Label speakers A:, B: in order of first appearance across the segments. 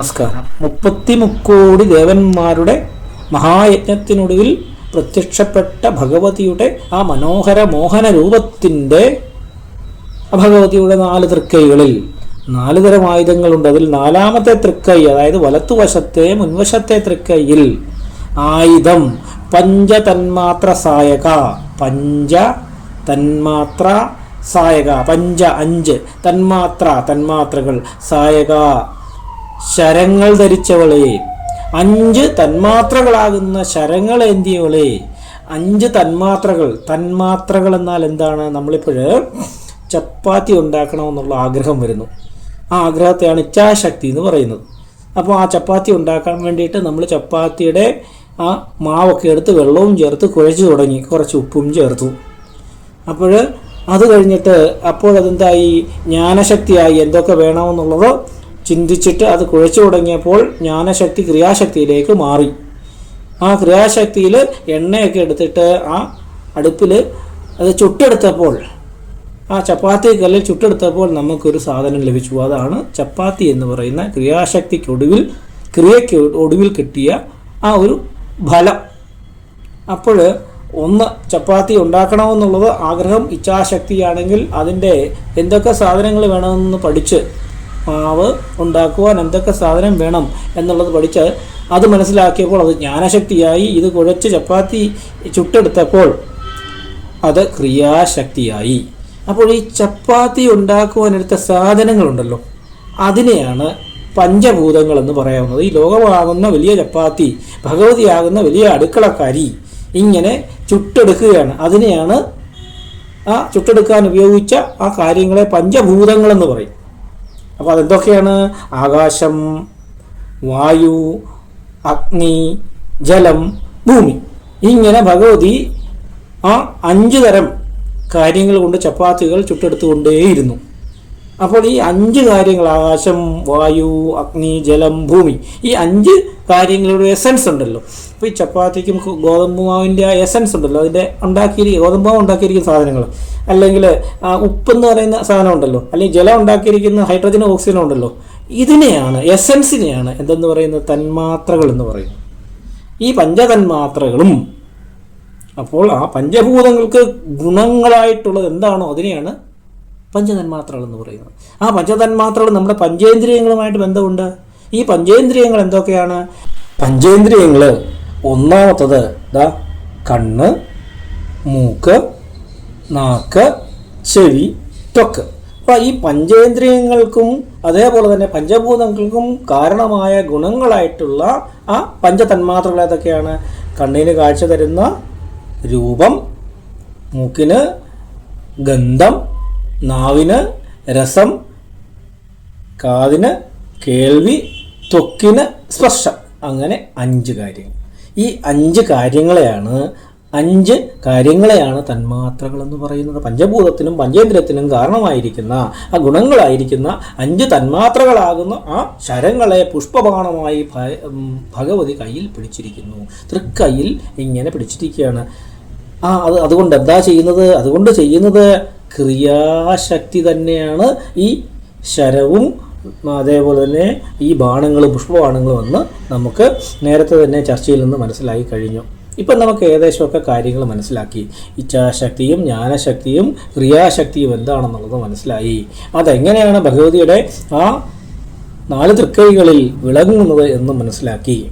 A: നമസ്കാരം. മുപ്പത്തി മുക്കോടി ദേവന്മാരുടെ മഹായജ്ഞത്തിനൊടുവിൽ പ്രത്യക്ഷപ്പെട്ട ഭഗവതിയുടെ ആ മനോഹര മോഹന രൂപത്തിന്റെ ഭഗവതിയുടെ നാല് തൃക്കൈകളിൽ നാല് തരം ആയുധങ്ങളുണ്ട്. അതിൽ നാലാമത്തെ തൃക്കൈ അതായത് വലത്തുവശത്തെ മുൻവശത്തെ തൃക്കൈയിൽ ആയുധം. പഞ്ച തന്മാത്ര സായക പഞ്ച തന്മാത്ര സായക പഞ്ച അഞ്ച് തന്മാത്ര തന്മാത്രകൾ സായക ശരങ്ങൾ ധരിച്ചവളെ. അഞ്ച് തന്മാത്രകളാകുന്ന ശരങ്ങൾ ഏന്തിയവളെ. അഞ്ച് തന്മാത്രകൾ. തന്മാത്രകൾ എന്നാൽ എന്താണ്? നമ്മളിപ്പോൾ ചപ്പാത്തി ഉണ്ടാക്കണമെന്നുള്ള ആഗ്രഹം വരുന്നു. ആ ആഗ്രഹത്തെയാണ് ഇച്ഛാശക്തി എന്ന് പറയുന്നത്. അപ്പോൾ ആ ചപ്പാത്തി ഉണ്ടാക്കാൻ വേണ്ടിയിട്ട് നമ്മൾ ചപ്പാത്തിയുടെ ആ മാവൊക്കെ എടുത്ത് വെള്ളവും ചേർത്ത് കുഴച്ച് തുടങ്ങി. കുറച്ച് ഉപ്പും ചേർത്തു. അപ്പോൾ അത് കഴിഞ്ഞിട്ട് അപ്പോഴതെന്തായി ജ്ഞാനശക്തിയായി എന്തൊക്കെ വേണമെന്നുള്ളത് ചിന്തിച്ചിട്ട് അത് കുഴച്ചു തുടങ്ങിയപ്പോൾ ജ്ഞാനശക്തി ക്രിയാശക്തിയിലേക്ക് മാറി. ആ ക്രിയാശക്തിയിൽ എണ്ണയൊക്കെ എടുത്തിട്ട് ആ അടുപ്പിൽ അത് ചുട്ടെടുത്തപ്പോൾ ആ ചപ്പാത്തി കല്ലിൽ ചുട്ടെടുത്തപ്പോൾ നമുക്കൊരു സാധനം ലഭിച്ചു. അതാണ് ചപ്പാത്തി എന്ന് പറയുന്ന ക്രിയാശക്തിക്കൊടുവിൽ ക്രിയയ്ക്ക് ഒടുവിൽ കിട്ടിയ ആ ഒരു ഫലം. അപ്പോൾ ഒന്ന് ചപ്പാത്തി ഉണ്ടാക്കണമെന്നുള്ളത് ആഗ്രഹം ഇച്ഛാശക്തിയാണെങ്കിൽ അതിന്റെ എന്തൊക്കെ സാധനങ്ങൾ വേണമെന്ന് പഠിച്ച് മാവ് ഉണ്ടാക്കുവാൻ എന്തൊക്കെ സാധനം വേണം എന്നുള്ളത് പഠിച്ച് അത് മനസ്സിലാക്കിയപ്പോൾ അത് ജ്ഞാനശക്തിയായി ഇത് കുഴച്ച് ചപ്പാത്തി ചുട്ടെടുത്തപ്പോൾ അത് ക്രിയാശക്തിയായി. അപ്പോൾ ഈ ചപ്പാത്തി ഉണ്ടാക്കുവാനെടുത്ത സാധനങ്ങളുണ്ടല്ലോ അതിനെയാണ് പഞ്ചഭൂതങ്ങൾ എന്ന് പറയാവുന്നത്. ഈ ലോകമാകുന്ന വലിയ ചപ്പാത്തി ഭഗവതിയാകുന്ന വലിയ അടുക്കളക്കാരി ഇങ്ങനെ ചുട്ടെടുക്കുകയാണ്. അതിനെയാണ് ആ ചുട്ടെടുക്കാൻ ഉപയോഗിച്ച ആ കാര്യങ്ങളെ പഞ്ചഭൂതങ്ങളെന്ന് പറയും. അപ്പോൾ അതെന്തൊക്കെയാണ്? ആകാശം വായു അഗ്നി ജലം ഭൂമി. ഇങ്ങനെ ഭഗവതി ആ അഞ്ച് തരം കാര്യങ്ങൾ കൊണ്ട് ചപ്പാത്തികൾ ചുട്ടെടുത്തുകൊണ്ടേയിരുന്നു. അപ്പോൾ ഈ അഞ്ച് കാര്യങ്ങൾ ആകാശം വായു അഗ്നി ജലം ഭൂമി ഈ അഞ്ച് കാര്യങ്ങളുടെ എസൻസ് ഉണ്ടല്ലോ. അപ്പോൾ ഈ ചപ്പാത്തിക്കും ഗോതമ്പ് മാവിന്റെ ആ എസൻസ് ഉണ്ടല്ലോ. അതിന്റെ ഉണ്ടാക്കിയിരിക്കും ഗോതമ്പ് മാവ് ഉണ്ടാക്കിയിരിക്കുന്ന സാധനങ്ങൾ. അല്ലെങ്കിൽ ആ ഉപ്പെന്ന് പറയുന്ന സാധനം ഉണ്ടല്ലോ. അല്ലെങ്കിൽ ജലം ഉണ്ടാക്കിയിരിക്കുന്ന ഹൈഡ്രജൻ ഓക്സിജൻ ഉണ്ടല്ലോ. ഇതിനെയാണ് എസൻസിനെയാണ് എന്തെന്ന് പറയുന്നത്? തന്മാത്രകൾ എന്ന് പറയുന്നത്. ഈ പഞ്ചതന്മാത്രകളും അപ്പോൾ ആ പഞ്ചഭൂതങ്ങൾക്ക് ഗുണങ്ങളായിട്ടുള്ളത് എന്താണോ അതിനെയാണ് പഞ്ചതന്മാത്രകൾ എന്ന് പറയുന്നത്. ആ പഞ്ചതന്മാത്രകൾ നമ്മുടെ പഞ്ചേന്ദ്രിയങ്ങളുമായിട്ട് ബന്ധമുണ്ട്. ഈ പഞ്ചേന്ദ്രിയങ്ങൾ എന്തൊക്കെയാണ്? പഞ്ചേന്ദ്രിയങ്ങൾ ഒന്നാമത്തത് ദാ കണ്ണ് മൂക്ക് നാക്ക് ചെവി ത്വക്ക്. അപ്പോൾ ഈ പഞ്ചേന്ദ്രിയങ്ങൾക്കും അതേപോലെ തന്നെ പഞ്ചഭൂതങ്ങൾക്കും കാരണമായ ഗുണങ്ങളായിട്ടുള്ള ആ പഞ്ചതന്മാത്രകൾ ഏതൊക്കെയാണ്? കണ്ണിന് കാഴ്ച തരുന്ന രൂപം മൂക്കിന് ഗന്ധം നാവിന് രസം കാതിന് കേൾവി ത്വക്കിന് സ്പർശം. അങ്ങനെ അഞ്ച് കാര്യങ്ങൾ. ഈ അഞ്ച് കാര്യങ്ങളെയാണ് അഞ്ച് കാര്യങ്ങളെയാണ് തന്മാത്രകൾ എന്ന് പറയുന്നത്. പഞ്ചഭൂതത്തിനും പഞ്ചേന്ദ്രത്തിനും കാരണമായിരിക്കുന്ന ആ ഗുണങ്ങളായിരിക്കുന്ന അഞ്ച് തന്മാത്രകളാകുന്ന ആ ശരങ്ങളെ പുഷ്പബാണമായി ഭഗവതി കയ്യിൽ പിടിച്ചിരിക്കുന്നു. തൃക്കൈയിൽ ഇങ്ങനെ പിടിച്ചിരിക്കുകയാണ്. ആ അത് അതുകൊണ്ട് എന്താ ചെയ്യുന്നത്? അതുകൊണ്ട് ചെയ്യുന്നത് ക്രിയാശക്തി തന്നെയാണ് ഈ ശരവും അതേപോലെ തന്നെ ഈ ബാണങ്ങളും പുഷ്പബാണങ്ങളും വന്ന് നമുക്ക് നേരത്തെ തന്നെ ചർച്ചയിൽ നിന്ന് മനസ്സിലായി കഴിഞ്ഞു. ഇപ്പം നമുക്ക് ഏകദേശമൊക്കെ കാര്യങ്ങൾ മനസ്സിലാക്കി. ഇച്ഛാശക്തിയും ജ്ഞാനശക്തിയും ക്രിയാശക്തിയും എന്താണെന്നുള്ളത് മനസ്സിലായി. അതെങ്ങനെയാണ് ഭഗവതിയുടെ ആ നാല് തൃക്കൈകളിൽ വിളങ്ങുന്നത് എന്ന് മനസ്സിലാക്കി.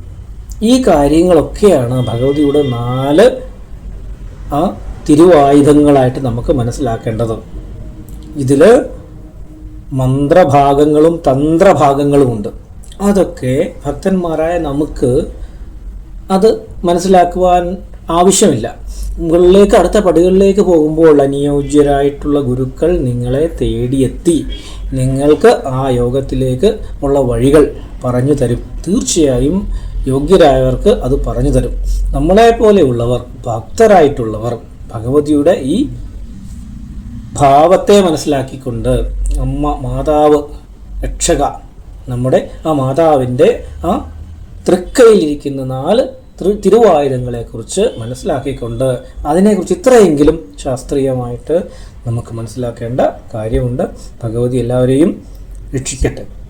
A: ഈ കാര്യങ്ങളൊക്കെയാണ് ഭഗവതിയുടെ നാല് ആ തിരുവായുധങ്ങളായിട്ട് നമുക്ക് മനസ്സിലാക്കേണ്ടത്. ഇതിൽ മന്ത്രഭാഗങ്ങളും തന്ത്രഭാഗങ്ങളുമുണ്ട് അതൊക്കെ ഭക്തന്മാരായ നമുക്ക് അത് മനസ്സിലാക്കുവാൻ ആവശ്യമില്ല. മുകളിലേക്ക് അടുത്ത പടികളിലേക്ക് പോകുമ്പോൾ അനുയോജ്യരായിട്ടുള്ള ഗുരുക്കൾ നിങ്ങളെ തേടിയെത്തി. നിങ്ങൾക്ക് ആ യോഗത്തിലേക്ക് ഉള്ള വഴികൾ പറഞ്ഞു തരും. തീർച്ചയായും യോഗ്യരായവർക്ക് അത് പറഞ്ഞു തരും. നമ്മളെ പോലെയുള്ളവർ ഭക്തരായിട്ടുള്ളവർ ഭഗവതിയുടെ ഈ ഭാവത്തെ മനസ്സിലാക്കിക്കൊണ്ട് അമ്മ മാതാവ് രക്ഷക നമ്മുടെ ആ മാതാവിന്റെ ആ തൃക്കൈയിലിരിക്കുന്ന നാല് ത്രി- തിരുവായുധങ്ങളെക്കുറിച്ച് മനസ്സിലാക്കിക്കൊണ്ട് അതിനെക്കുറിച്ച് ഇത്രയെങ്കിലും ശാസ്ത്രീയമായിട്ട് നമുക്ക് മനസ്സിലാക്കേണ്ട കാര്യമുണ്ട്. ഭഗവതി എല്ലാവരെയും രക്ഷിക്കട്ടെ.